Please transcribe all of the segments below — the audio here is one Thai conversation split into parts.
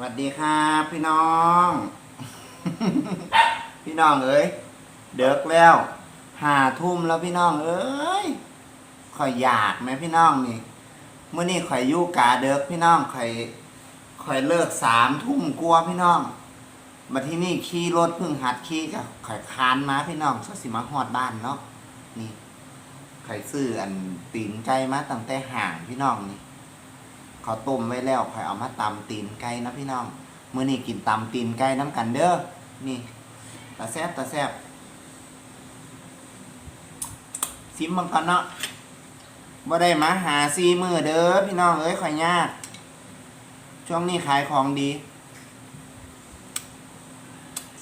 สวัสดีครับพี่น้อง พี่น้องเอ้ยเด็กแล้วหาทุ่มแล้วพี่น้องเอ้ยข่อยอยากไหมพี่น้องนี่เมื่อนี้ข่อยยู่กาเด็กพี่น้องข่อยข่อยเลิกสามทุ่มกลัวพี่น้องมาที่นี่ขี่รถเพิ่งหัดขี่กับข่อยคานมาพี่น้องสสิมาฮอดบ้านเนาะนี่ข่อยซื้ออันตีนไก่มาตั้งแต่ห่างพี่น้องนี่ ขาต้มไว้แล้วข่อยเอามาตำตีนไก่นะพี่น้องมื้อนี้กินตำตีนไก่น้ำกันเด้อนี่ตาแซบตาแซบซิมบังกันเนาะบ่ได้มาหาซีมือเด้อพี่น้องเอ้ยข่อยยากช่วงนี้ขายของดี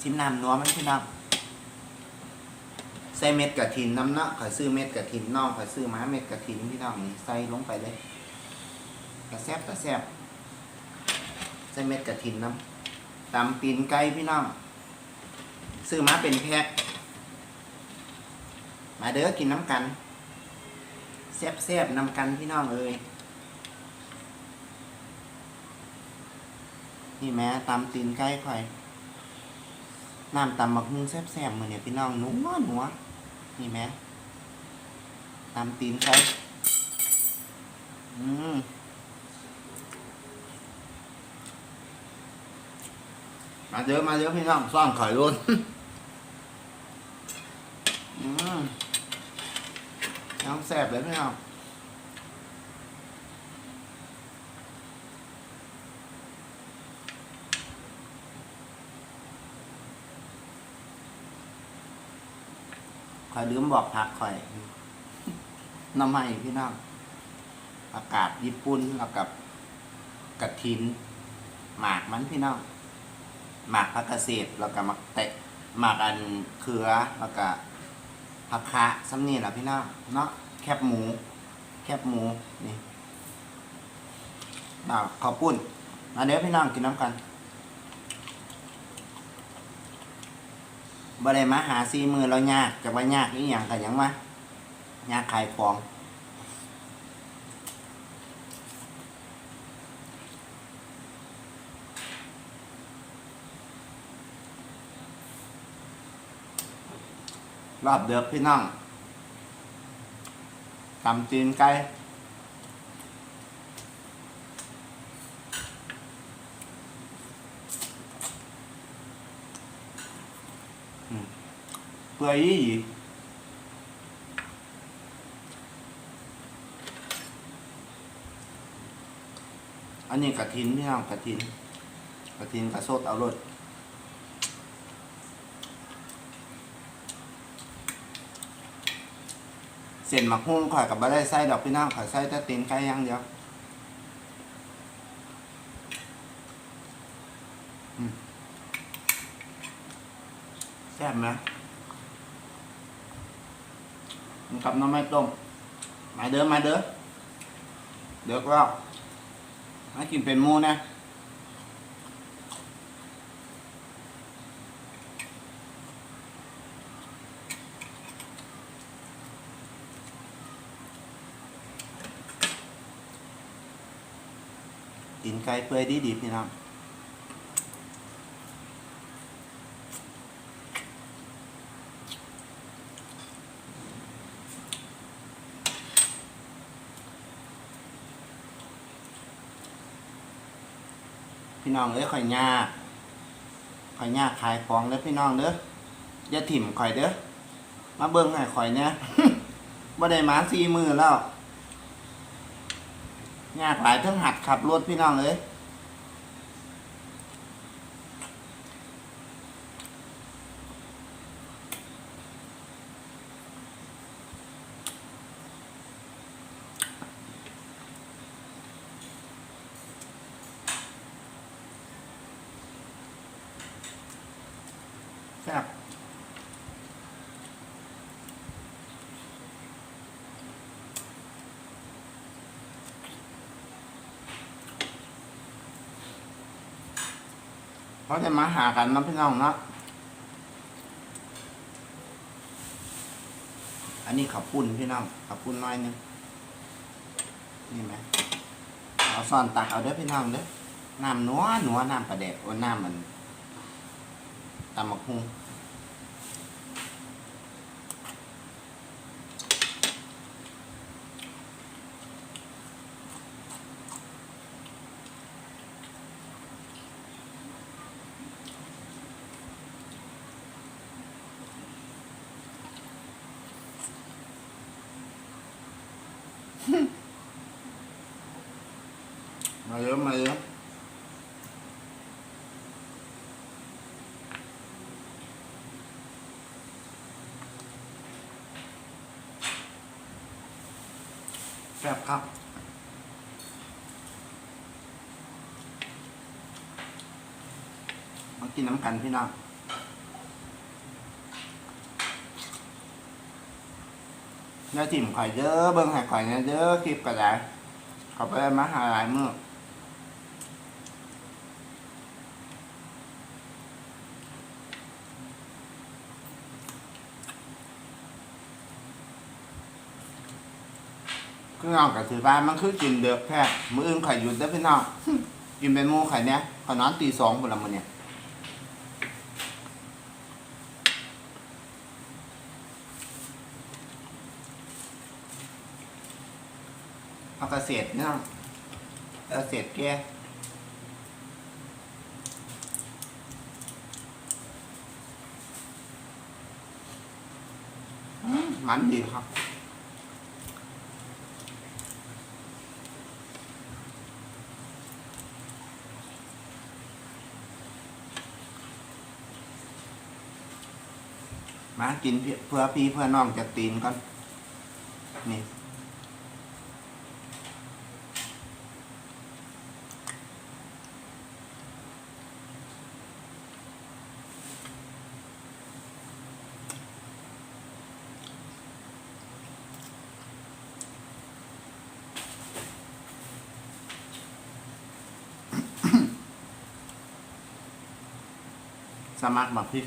ซิมน้ำนัวมันพี่น้องใส่เม็ดกระถินน้ำเนาะข่อยซื้อเม็ดกระถินน้องข่อยซื้อมาเม็ดกระถินพี่น้องนี่ใส่ลงไปเลย กระแซบกระแซบใส่เม็ดกระถินน้ำตำตีนไก่พี่น้อง ซื้อมาเป็นแพ็คมาเด้อกินน้ำกันแซบแซบๆนำกันพี่น้องเอ้ยนี่แม่ตำตีนไก่ข่อยน้ำตำบักฮุ่งแซบแซบๆมือเนี่ยพี่น้องหนัวหนัวนี่แม่ตำตีนไก่อืม มาเยอะมาเยอะพี่น้องซ่อนข่อยรุ่นน้ำแสบเลยพี่น้องข่อยลืมบอกพักข่อยน้ำใหม่พี่น้องอากาศญี่ปุ่นแล้วกับกระถิน หมากมันพี่น้อง หมากผักเกษตรแล้วก็หมักเตะหมากอันเขือแล้วก็ผักคะซ้ำนี่แหละพี่น้องเนาะแคบหมู แคบหมูนี่ดาข้าวปุ้นมาเดี๋ยวพี่น้องกินน้ำกันบ่ได้มาหาซีมือเรายากจะว่ายากนี่อย่างกันยังวะยากขายของ รอบเดือกพี่น้องตำจีนไก่เปื่อยยี่หีอันนี้กระทินพี่น้องกระทินกระทินกระโซดเอารส เส้นหมักหุ้งข่อยกับบ่ได้ใส่ดอกพี่น้องข่อยใส่แต่ตีนไก่อย่างเดียวแซ่บไหมมันกับน้ำไม้ต้มมาเด้อมาเด้อเดี๋ยวก็ให้กินเป็นหมูนะ นไก่เปื่อยดีดีๆพี่น้องพี่น้องเอ้ยข่อยยากข่อยยากขายของเด้อพี่น้องเด้ออย่าถิ่มข่อยเด้อมาเบิ่งให้ข่อยเนี่ยบ่ได้มาสี่มือแล้ว ยากหลายเทั้งหัดขับรถพี่น้องเลยแซ่บ เขาจะมาหากันนะพี่น้องเนาะอันนี้ขับปุ่นพี่น้องขับปุ่นน้อยหนึงนี่ไหมเอาซ่อนตักเอาเด้อพี่น้องเด้อน้ำนัวนัวน้ำปลาแดกโอ้น้ำมันตำมะฮุ่ง มาเยอะมาเยอะแซ่บครับมากินน้ำกันพี่น้อง เนื้อจิ้มข่อยเยอะเบิ่งให้ข่อยเนี่ยเยอะคลิปก็ได้เขาไปมาหาหลายมือคือเอากับถือบ้านมันคือกินเดือกแพ้มืออื่นข่อยหยุดได้พี่น้องกินเป็นมูข่อยเนี้ยข่อยนอนตีสองคนละมือเนี่ย เอาเกษตรเนี่ยเกษตรแกอืมมันดีครับมากินเพื่อเพื่อพี่เพื่อน้องจะตีนก่อนนี่ สมัครบักพริก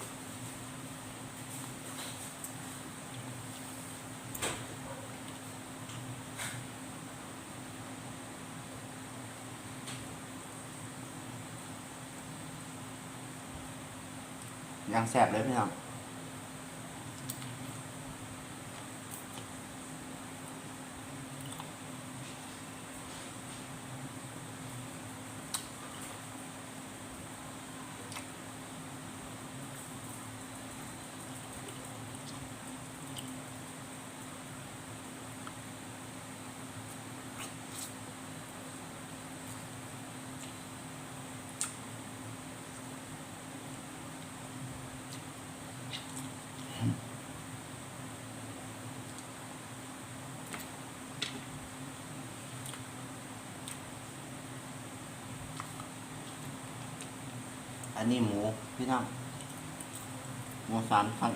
ยังแสบเลยพี่น้อง อันนี้หมูพี่น้องหมูสามชั้น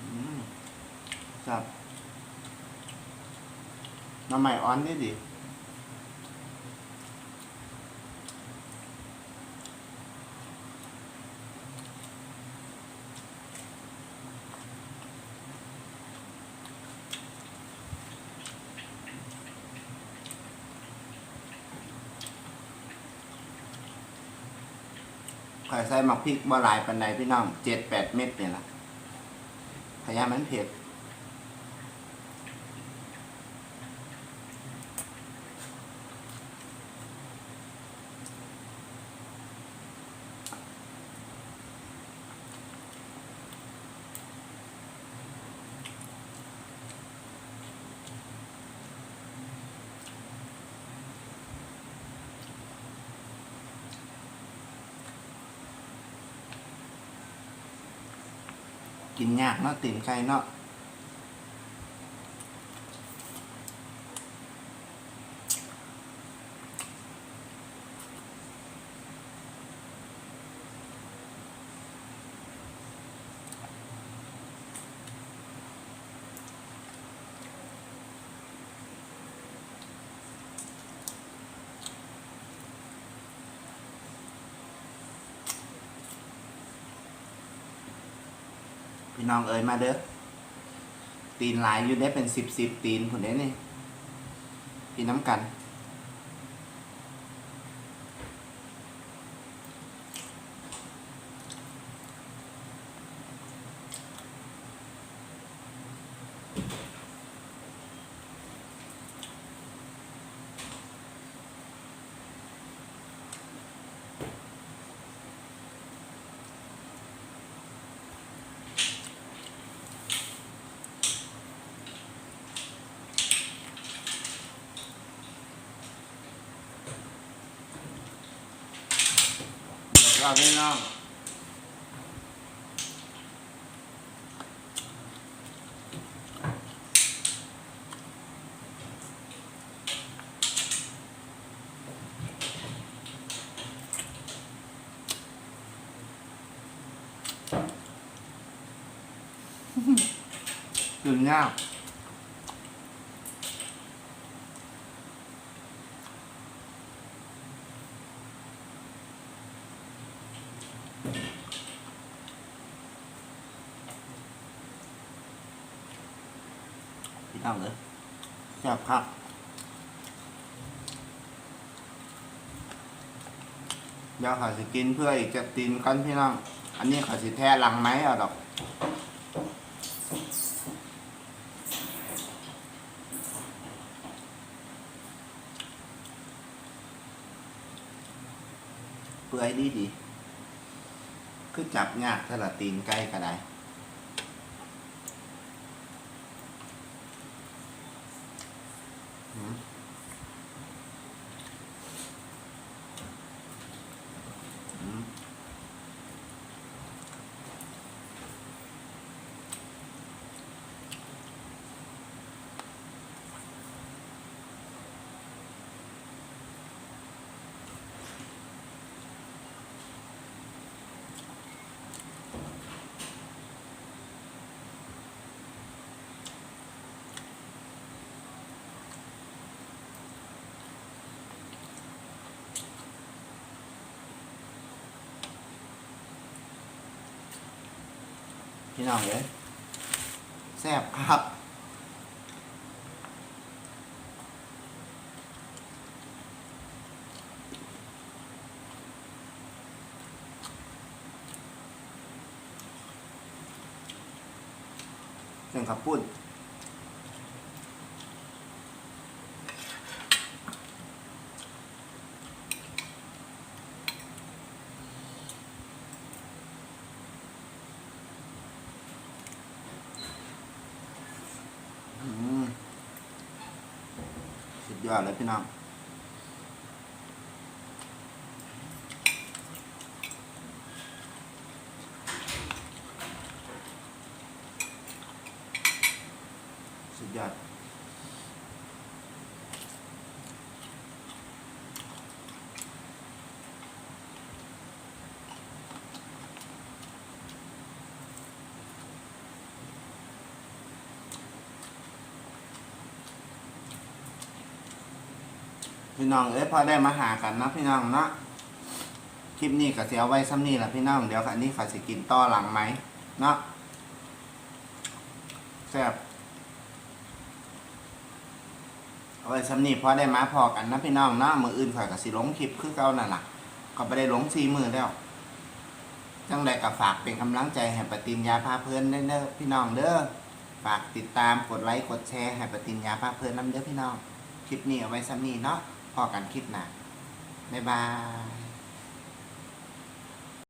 อืมครับน้ำใหม่อ่อนนี่ดี อยใส่หมักพริกบ่หลายปันใดพี่น้องเจ็ดแปดเม็ดเนี่ยละพยายามมันเผ็ด กินยากเนาะตีนไก่เนาะ พี่น้องเอ๋ยมาเด้อตีนหลายอยู่ได้เป็นสิบสิบตีนผุนเด้นี่พี่น้ำกัน เดี๋ยวเราพี่น้องกินยากพี่น้องเลยแซ่บครับ เดี๋ยวเขาสิกินเพื่ออีกจะตีนกันพี่น้อง อันนี้เขาสิแท้หลังไหมเอาดอกเปื่อยดีดี คือจับยากถ้าละตีนใกล้ก็ได้ พี่น้องเลยแซ่บครับเรื่องกับปุ้น อดเลยพี่น้องสุดยอด พี่น้องเอ้ยพอได้มาหากันนะพี่น้องเนาะคลิปนี้ก็เสียไว้ซ้ำนี่แหละพี่น้องเดี๋ยวอันนี้เขาสิกินต่อหลังไหมเนาะแซ่บเอาไว้ซ้ำนี่พอได้มาพอกันนะพี่น้องเนาะมืออื่นข่อยก็สิลงคลิปคือเก่านั่นล่ะก็ไปได้ลงซีมือแล้วจังใดก็ฝากเป็นกำลังใจให้ปฏิญญาพาเพื่อนเด้อพี่น้องเด้อฝากติดตามกดไลค์กดแชร์ให้ปฏิญญาพาเพื่อนน้ำเด้อพี่น้องคลิปนี้เอาไว้ซ้ำนี่เนาะ พอกันคลิปหน้าบ๊ายบาย